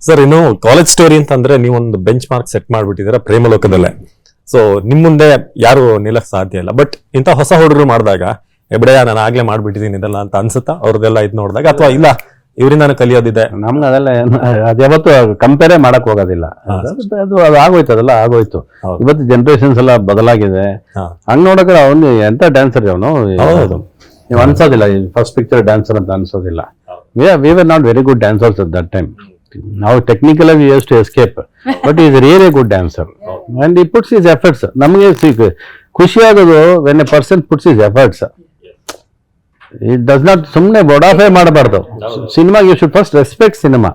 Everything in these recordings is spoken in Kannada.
ಸರ್ ಇನ್ನು ಕಾಲೇಜ್ ಸ್ಟೋರಿ ಅಂತಂದ್ರೆ ನೀವೊಂದು ಬೆಂಚ್ ಮಾರ್ಕ್ ಸೆಟ್ ಮಾಡ್ಬಿಟ್ಟಿದ್ದೀರಾ ಪ್ರೇಮಲೋಕದಲ್ಲೇ. ಸೊ ನಿಮ್ ಮುಂದೆ ಯಾರು ನಿಲ್ಲಕ್ ಸಾಧ್ಯ ಇಲ್ಲ. ಬಟ್ ಇಂಥ ಹೊಸ ಹುಡುಗರು ಮಾಡಿದಾಗ ಎಬಡೆಯ ನಾನು ಆಗ್ಲೇ ಮಾಡ್ಬಿಟ್ಟಿದ್ದೀನಿ ಇದೆಲ್ಲ ಅಂತ ಅನ್ಸುತ್ತಾ? ಅವ್ರದ್ದೆಲ್ಲ ಇದ್ ನೋಡಿದಾಗ? ಅಥವಾ ಇಲ್ಲ ಇವರಿಂದಾನು ಕಲಿಯೋದಿದೆ? ನಮ್ಗೆ ಅದೆಲ್ಲ ಏನು- ಅದ್ ಯಾವತ್ತು ಕಂಪೇರೇ ಮಾಡಕ್ ಹೋಗೋದಿಲ್ಲ. ಅದು ಅದು ಆಗೋಯ್ತು ಅದೆಲ್ಲ ಆಗೋಯ್ತು. ಇವತ್ತು ಜನರೇಷನ್ಸ್ ಎಲ್ಲ ಬದಲಾಗಿದೆ. ಹಾ. ಹಂಗ್ ನೋಡಕ್ರೆ ಅವನು ಎಂತ ಡ್ಯಾನ್ಸರ್ ಅವನು? ಹೌದು. ನೀವು ಅನ್ಸೋದಿಲ್ಲ ಫಸ್ಟ್ ಪಿಕ್ಚರ್ ಡ್ಯಾನ್ಸರ್ ಅಂತ ಅನ್ಸೋದಿಲ್ಲ. We were not very good dancers at that time ನಾವು ಟೆಕ್ನಿಕಲ್ ಆಗಿ ಎಷ್ಟು escape but is real a good dancer and he puts his efforts ನಮಗೆ ಖುಷಿ ಆಗೋದು when a person puts his efforts it does not ಸುಮ್ಮನೆ ಬೊಡಾಫೆ ಮಾಡಬಾರ್ದು. Cinema you should first respect cinema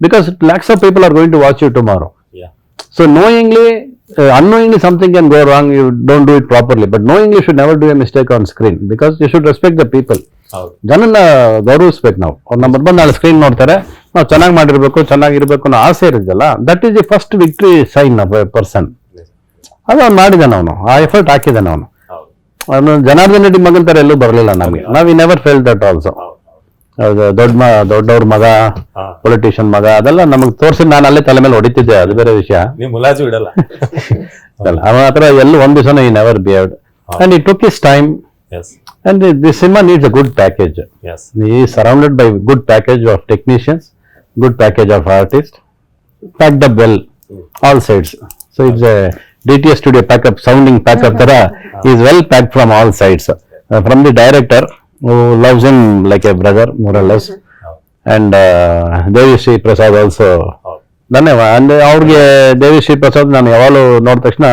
because lakhs of people are going to watch you tomorrow so knowingly unknowingly something can go wrong you don't do it properly but knowingly should never do a mistake on screen because you should respect the people the ಜನನ್ನ ಗೌರವಿಸ್ಬೇಕು ನಾವು. ಅವ್ರು ನಮ್ಮ ಬಂದು ನಾಳೆ ಸ್ಕ್ರೀನ್ ನೋಡ್ತಾರೆ. ನಾವು ಚೆನ್ನಾಗಿ ಮಾಡಿರ್ಬೇಕು ಚೆನ್ನಾಗಿರ್ಬೇಕು ಅನ್ನೋ ಆಸೆ ಇರುತ್ತಲ್ಲ that is the first victory sign a person ಅದು ಅವ್ನು ಮಾಡಿದಾನೆ ಅವನು ಆ ಎಫರ್ಟ್ ಹಾಕಿದ್ದಾನೆ ಅವನು. ಅವನು ಜನಾರ್ದನ್ ರೆಡ್ಡಿ ಮಗನ ಥರ ಎಲ್ಲೂ ಬರಲಿಲ್ಲ ನಮಗೆ. ನಾವು we never fail that also ದೊಡ್ಡ ಮ ದೊಡ್ಡವ್ರ ಮಗ. ಪೊಲಿಟಿಷಿಯನ್ ಮಗ ಅದೆಲ್ಲ ನಮಗೆ ತೋರಿಸಿ ನಾನು ಅಲ್ಲೇ ತಲೆ ಮೇಲೆ ಹೊಡಿತಿದ್ದೆ ಅದು ಬೇರೆ ವಿಷಯ. ಮುಲಾಜು ಇಡಲ್ಲ. ಅವನ ಹತ್ರ ಎಲ್ಲೂ ಒಂದು ದಿವಸ he never behaved and it took his time and this cinema needs a good package he surrounded by good package of technicians good package of artist packed up well all sides so it's D T S studio pack up sounding pack up ತರ is well pack from all sides from the director loves in like a brother ಮೊರಲ್ಲಸ್ and Devi Sri Prasad also ಧನ್ಯವಾದ ಅಂದ್ರೆ ಅವ್ರಿಗೆ ದೇವಿಶ್ರೀ ಪ್ರಸಾದ್ ನಾನು ಯಾವಾಗಲೂ ನೋಡಿದ ತಕ್ಷಣ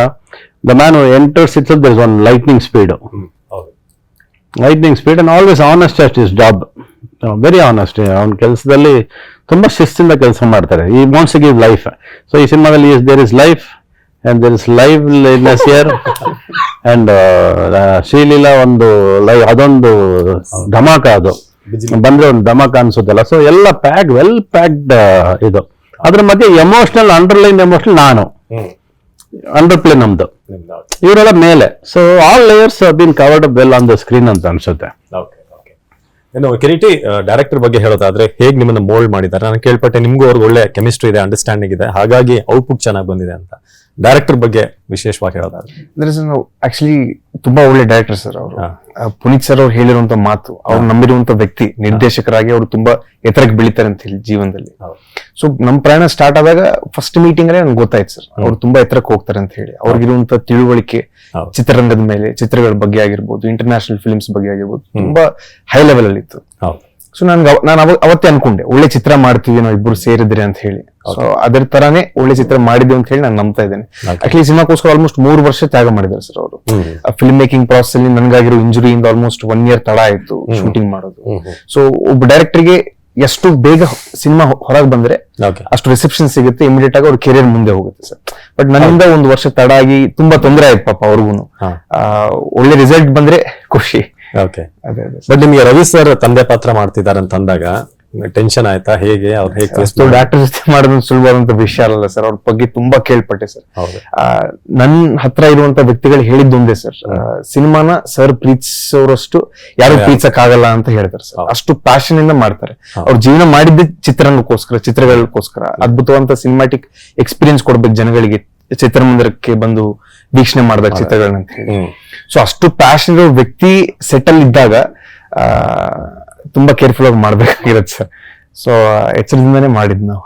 the man enters it's there is one lightning speed lightning speed and always honest at his job very honest ಅವ್ನ ಕೆಲಸದಲ್ಲಿ ತುಂಬ ಶಿಸ್ತಿಂದ ಕೆಲಸ ಮಾಡ್ತಾರೆ. ಈ ವಾಂಟ್ಸ್ ಗಿವ್ ಲೈಫ್ ಸೊ ಈ ಸಿನಿಮಾದಲ್ಲಿ there is life and there is live less year and Sreeleela ಒಂದು ಲೈ ಅದೊಂದು ಧಮಾಕ ಅದು. ಬಂದ್ರೆ ಒಂದು ಧಮಾಕ ಅನ್ಸುತ್ತಲ್ಲ. ಸೊ ಎಲ್ಲ ಪ್ಯಾಕ್ ವೆಲ್ ಪ್ಯಾಕ್ಡ್ ಇದು. ಅದ್ರ ಮಧ್ಯೆ ಎಮೋಷನಲ್ ಅಂಡರ್ಲೈನ್ ಎಮೋಷನಲ್ ನಾನು. ಅಂಡರ್ಪ್ಲೇ ಅಂಡರ್ ಪ್ಲೇ ನಮ್ದು ಇವರೆಲ್ಲ ಮೇಲೆ. So all layers been covered well on the screen ಅಂತ ಅನ್ಸುತ್ತೆ. ಇನ್ನು ಕಿರೀಟಿ ಡೈರೆಕ್ಟರ್ ಬಗ್ಗೆ ಹೇಳೋದಾದ್ರೆ ಹೇಗೆ ನಿಮ್ಮನ್ನ ಮೋಲ್ಡ್ ಮಾಡಿದ್ದಾರೆ? ನಾನು ಕೇಳ್ಪಟ್ಟೆ ನಿಮ್ಗೂ ಅವ್ರಿಗೆ ಒಳ್ಳೆ ಕೆಮಿಸ್ಟ್ರಿ ಇದೆ ಅಂಡರ್ಸ್ಟ್ಯಾಂಡಿಂಗ್ ಇದೆ. ಹಾಗಾಗಿ ಔಟ್ಪುಟ್ ಚೆನ್ನಾಗಿ ಬಂದಿದೆ ಅಂತ. ಡೈರೆಕ್ಟರ್ ಬಗ್ಗೆ ವಿಶೇಷವಾಗಿ ಹೇಳೋದಾದ್ರೆ ಅಂದ್ರೆ ಸರ್ ನಾವು ಆಕ್ಚುಲಿ ತುಂಬಾ ಒಳ್ಳೆ ಡೈರೆಕ್ಟರ್ ಸರ್ ಅವರು. ಪುನೀತ್ ಸರ್ ಅವ್ರು ಹೇಳಿರುವಂತ ಮಾತು ಅವ್ರು ನಂಬಿರುವಂತ ವ್ಯಕ್ತಿ ನಿರ್ದೇಶಕರಾಗಿ ಅವರು ತುಂಬಾ ಎತ್ತರಕ್ಕೆ ಬೆಳಿತಾರೆ ಅಂತ ಹೇಳಿ ಜೀವನದಲ್ಲಿ. ಸೊ ನಮ್ಮ ಪ್ರಯಾಣ ಸ್ಟಾರ್ಟ್ ಆದಾಗ ಫಸ್ಟ್ ಮೀಟಿಂಗ್ ಅಲ್ಲಿ ನಂಗೆ ಗೊತ್ತಾಯ್ತು ಸರ್ ಅವ್ರು ತುಂಬಾ ಎತ್ತರಕ್ಕೆ ಹೋಗ್ತಾರೆ ಅಂತ ಹೇಳಿ. ಅವ್ರಿಗಿರುವಂತ ತಿಳುವಳಿಕೆ ಚಿತ್ರರಂಗದ ಮೇಲೆ ಚಿತ್ರಗಳ ಬಗ್ಗೆ ಆಗಿರ್ಬೋದು ಇಂಟರ್ನ್ಯಾಷನಲ್ ಫಿಲ್ಮ್ಸ್ ಬಗ್ಗೆ ಆಗಿರ್ಬೋದು ತುಂಬಾ ಹೈ ಲೆವೆಲ್ ಅಲ್ಲಿ ಇತ್ತು ಸೊ ನನ್ಗೆ ನಾನು ಅವ- ಅವತ್ತೇ ಅನ್ಕೊಂಡೆ ಒಳ್ಳೆ ಚಿತ್ರ ಮಾಡ್ತೀವಿ ನಾವು ಇಬ್ಬರು ಸೇರಿದ್ರೆ ಅಂತ ಹೇಳಿ. ಸೊ ಅದ್ರ ತರಾನೇ ಒಳ್ಳೆ ಚಿತ್ರ ಮಾಡಿದ್ವಿ ಅಂತ ಹೇಳಿ ನಾನು ನಂಬ್ತಾ ಇದ್ದೇನೆ. ಆಕ್ಚುಲಿ ಸಿನಿಮಾಕೋಸ್ಕರ ಆಲ್ಮೋಸ್ಟ್ ಮೂರು ವರ್ಷ ತ್ಯಾಗ ಮಾಡಿದ್ದಾರೆ ಸರ್ ಅವರು. ಫಿಲ್ಮ್ ಮೇಕಿಂಗ್ ಪ್ರಾಸೆಸ್ ಅಲ್ಲಿ ನನಗಾಗಿರೋ ಇಂಜುರಿಯಿಂದ ಆಲ್ಮೋಸ್ಟ್ ಒನ್ ಇಯರ್ ತಡ ಆಯ್ತು ಶೂಟಿಂಗ್ ಮಾಡೋದು. ಸೊ ಒಬ್ಬ ಡೈರೆಕ್ಟರ್ಗೆ ಎಷ್ಟು ಬೇಗ ಸಿನಿಮಾ ಹೊರಗೆ ಬಂದ್ರೆ ಅಷ್ಟು ರಿಸೆಪ್ಷನ್ ಸಿಗುತ್ತೆ ಇಮಿಡಿಯೇಟ್ ಆಗಿ ಅವ್ರ ಕೆರಿಯರ್ ಮುಂದೆ ಹೋಗುತ್ತೆ ಸರ್ ಬಟ್ ನನ್ನಿಂದ ಒಂದು ವರ್ಷ ತಡ ಆಗಿ ತುಂಬಾ ತೊಂದರೆ ಆಯ್ತು ಪಾಪ ಅವ್ರಿಗೂ. ಒಳ್ಳೆ ರಿಸಲ್ಟ್ ಬಂದ್ರೆ ಖುಷಿ. ಓಕೆ ಅದೇ ಅದೇ. ಬಟ್ ನಿಮಗೆ ರವಿ ಸರ್ ತಂದೆ ಪಾತ್ರ ಮಾಡ್ತಿದ್ದಾರೆ ಅಂತ ಅಂದಾಗ ಟೆನ್ಷನ್ ಆಯ್ತಾ? ಹೇಗೆ? ಅವ್ರು ಹೇಗೆ ಡಾಕ್ಟರ್ ಜೊತೆ ಮಾಡೋದು ಸುಲಭವಾದಂತ ವಿಷಯ ಅಲ್ಲ ಸರ್ ಅವ್ರ ಬಗ್ಗೆ ತುಂಬಾ ಕೇಳ್ಪಟ್ಟೆ ಸರ್ ನನ್ ಹತ್ರ ಇರುವಂತ ವ್ಯಕ್ತಿಗಳು ಹೇಳಿದ್ದೊಂದೇ ಸರ್ ಸಿನಿಮಾನ ಸರ್ ಪ್ರೀತಿಸೋರಷ್ಟು ಯಾರು ಪ್ರೀತಿಸಕ್ ಆಗಲ್ಲ ಅಂತ ಹೇಳ್ತಾರೆ ಸರ್ ಅಷ್ಟು ಪ್ಯಾಷನ್ ಇಂದ ಮಾಡ್ತಾರೆ. ಅವ್ರ ಜೀವನ ಮಾಡಿದ್ದ ಚಿತ್ರಣಕ್ಕೋಸ್ಕರ ಚಿತ್ರಗಳಿಗೋಸ್ಕರ ಅದ್ಭುತವಂತ ಸಿನಿಮಾಟಿಕ್ ಎಕ್ಸ್ಪೀರಿಯನ್ಸ್ ಕೊಡ್ಬೇಕು ಜನಗಳಿಗೆ ಚಿತ್ರಮಂದಿರಕ್ಕೆ ಬಂದು ವೀಕ್ಷಣೆ ಮಾಡ್ದಾಗ ಚಿತ್ರಗಳನ್ನ ಅಂತ ಹೇಳಿ. ಸೊ ಅಷ್ಟು ಪ್ಯಾಷನ್ ಇರೋ ವ್ಯಕ್ತಿ ಸೆಟಲ್ ಇದ್ದಾಗ ತುಂಬಾ ಕೇರ್ಫುಲ್ ಆಗಿ ಮಾಡ್ಬೇಕಾಗಿರುತ್ತೆ. ಸರ್ ಸೊ ಎಚ್ಚರದಿಂದಾನೇ ಮಾಡಿದ್ ನಾವು.